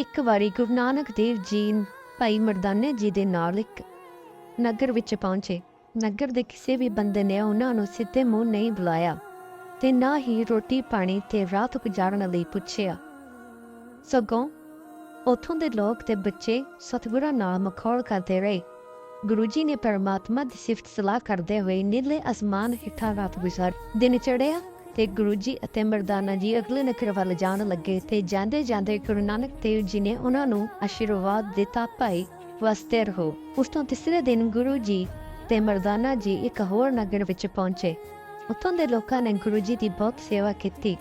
ਇੱਕ ਵਾਰੀ ਗੁਰੂ ਨਾਨਕ ਦੇਵ ਜੀ ਭਾਈ ਮਰਦਾਨੇ ਜੀ ਦੇ ਨਾਲ ਇੱਕ ਨਗਰ ਵਿੱਚ ਪਹੁੰਚੇ। ਨਗਰ ਦੇ ਕਿਸੇ ਵੀ ਬੰਦੇ ਨੇ ਉਹਨਾਂ ਨੂੰ ਸਿੱਧੇ ਮੂੰਹ ਨਹੀਂ ਬੁਲਾਇਆ ਤੇ ਨਾ ਹੀ ਰੋਟੀ ਪਾਣੀ ਤੇ ਰਾਤ ਗੁਜ਼ਾਰਨ ਲਈ ਪੁੱਛਿਆ। ਸਗੋਂ ਉਥੋਂ ਦੇ ਲੋਕ ਤੇ ਬੱਚੇ ਸਤਿਗੁਰਾਂ ਨਾਲ ਮਖੌਲ ਕਰਦੇ ਰਹੇ। ਗੁਰੂ ਜੀ ਨੇ ਪਰਮਾਤਮਾ ਦੀ ਸਿਫਤ ਸਲਾਹ ਕਰਦੇ ਹੋਏ ਨੀਲੇ ਅਸਮਾਨ ਹੇਠਾਂ ਰਾਤ ਗੁਜ਼ਾਰ ਦਿਨ ਚੜਿਆ ਤੇ ਗੁਰੂ ਜੀ ਅਤੇ ਮਰਦਾਨਾ ਜੀ ਅਗਲੇ ਨਗਰ ਵੱਲ ਜਾਣ ਲੱਗੇ ਤੇ ਜਾਂਦੇ ਜਾਂਦੇ ਗੁਰੂ ਨਾਨਕ ਦੇਵ ਜੀ ਨੇ ਉਹਨਾਂ ਨੂੰ ਆਸ਼ੀਰਵਾਦ ਦਿੱਤਾ, ਭਾਈ ਵਸਤੇ ਰਹੋ। ਉਸ ਤੋਂ ਤੀਸਰੇ ਦਿਨ ਗੁਰੂ ਜੀ ਤੇ ਮਰਦਾਨਾ ਜੀ ਇੱਕ ਹੋਰ ਨਗਰ ਵਿੱਚ ਪਹੁੰਚੇ। ਉੱਥੋਂ ਦੇ ਲੋਕਾਂ ਨੇ ਗੁਰੂ ਜੀ ਦੀ ਬਹੁਤ ਸੇਵਾ ਕੀਤੀ।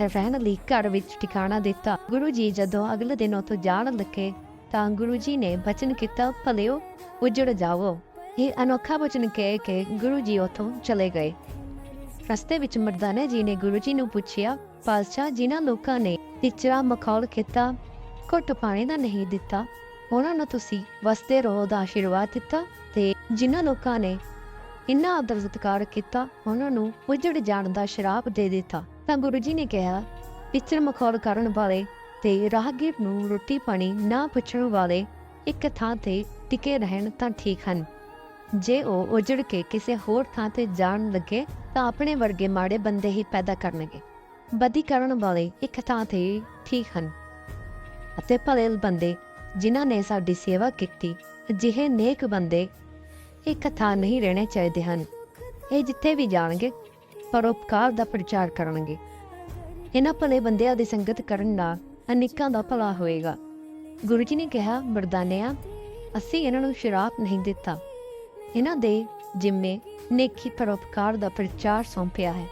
ਰਹਿਣ ਲਈ ਘਰ ਵਿੱਚ ਟਿਕਾਣਾ ਦਿੱਤਾ। ਗੁਰੂ ਜੀ ਜਦੋਂ ਅਗਲੇ ਦਿਨ ਉੱਥੋਂ ਜਾਣ ਲੱਗੇ ਤਾਂ ਗੁਰੂ ਜੀ ਨੇ ਬਚਨ ਕੀਤਾ, ਭਲਿਓ, ਉਜੜ ਜਾਵੋ। ਇਹ ਅਨੋਖਾ ਬਚਨ ਕਹਿ ਕੇ ਗੁਰੂ ਜੀ ਉੱਥੋਂ ਚਲੇ ਗਏ। ਰਸਤੇ ਵਿੱਚ ਮਰਦਾਨਾ ਜੀ ਨੇ ਗੁਰੂ ਜੀ ਨੂੰ ਪੁੱਛਿਆ, ਪਾਤਸ਼ਾਹ, ਜਿਨ੍ਹਾਂ ਲੋਕਾਂ ਨੇ ਟਿਚਰਾ ਮਖੌਲ ਕੀਤਾ, ਘੁੱਟ ਪਾਣੀ ਦਾ ਨਹੀਂ ਦਿੱਤਾ, ਉਹਨਾਂ ਨੂੰ ਤੁਸੀਂ ਵਸਦੇ ਰਹੋ ਦਾ ਆਸ਼ੀਰਵਾਦ ਦਿੱਤਾ ਤੇ ਜਿਨ੍ਹਾਂ ਲੋਕਾਂ ਨੇ ਇੰਨਾ ਆਦਰ ਸਤਿਕਾਰ ਕੀਤਾ, ਉਹਨਾਂ ਨੂੰ ਉਜੜ ਜਾਣ ਦਾ ਸ਼ਰਾਪ ਦੇ ਦਿੱਤਾ। ਤਾਂ ਗੁਰੂ ਜੀ ਨੇ ਕਿਹਾ, ਟਿਚਰ ਮਖੌਲ ਕਰਨ ਵਾਲੇ ਤੇ ਰਾਹਗੀਰ ਨੂੰ ਰੋਟੀ ਪਾਣੀ ਨਾ ਪੁੱਛਣ ਵਾਲੇ ਇੱਕ ਥਾਂ ਤੇ ਟਿਕੇ ਰਹਿਣ ਤਾਂ ਠੀਕ ਹਨ ਜੇ ਉਹ ਉਜੜ ਕੇ ਕਿਸੇ ਹੋਰ ਥਾਂ ਤੇ ਜਾਣ ਲੱਗੇ ਤਾਂ ਆਪਣੇ ਵਰਗੇ ਮਾੜੇ ਬੰਦੇ ਹੀ ਪੈਦਾ ਕਰਨਗੇ। ਬਦੀ ਕਰਨ ਵਾਲੇ ਇੱਕ ਥਾਂ ਤੇ ਠੀਕ ਹਨ। ਅਤੇ ਭਲੇ ਬੰਦੇ ਜਿਨ੍ਹਾਂ ਨੇ ਸਾਡੀ ਸੇਵਾ ਕੀਤੀ, ਅਜਿਹੇ ਨੇਕ ਬੰਦੇ ਇੱਕ ਥਾਂ ਨਹੀਂ ਰਹਿਣੇ ਚਾਹੀਦੇ ਹਨ। ਇਹ ਜਿੱਥੇ ਵੀ ਜਾਣਗੇ, ਪਰਉਪਕਾਰ ਦਾ ਪ੍ਰਚਾਰ ਕਰਨਗੇ। ਇਹਨਾਂ ਭਲੇ ਬੰਦਿਆਂ ਦੀ ਸੰਗਤ ਕਰਨ ਨਾਲ ਅਨੇਕਾਂ ਦਾ ਭਲਾ ਹੋਏਗਾ। ਗੁਰੂ ਜੀ ਨੇ ਕਿਹਾ, ਮਰਦਾਨਿਆਂ, ਅਸੀਂ ਇਹਨਾਂ ਨੂੰ ਸ਼ਰਾਪ ਨਹੀਂ ਦਿੱਤਾ। ਇਹਨਾਂ ਦੇ ਜਿੰਮੇ ਨੇਕੀ ਪਰਉਪਕਾਰ ਦਾ ਪ੍ਰਚਾਰ ਸੌਂਪਿਆ ਹੈ।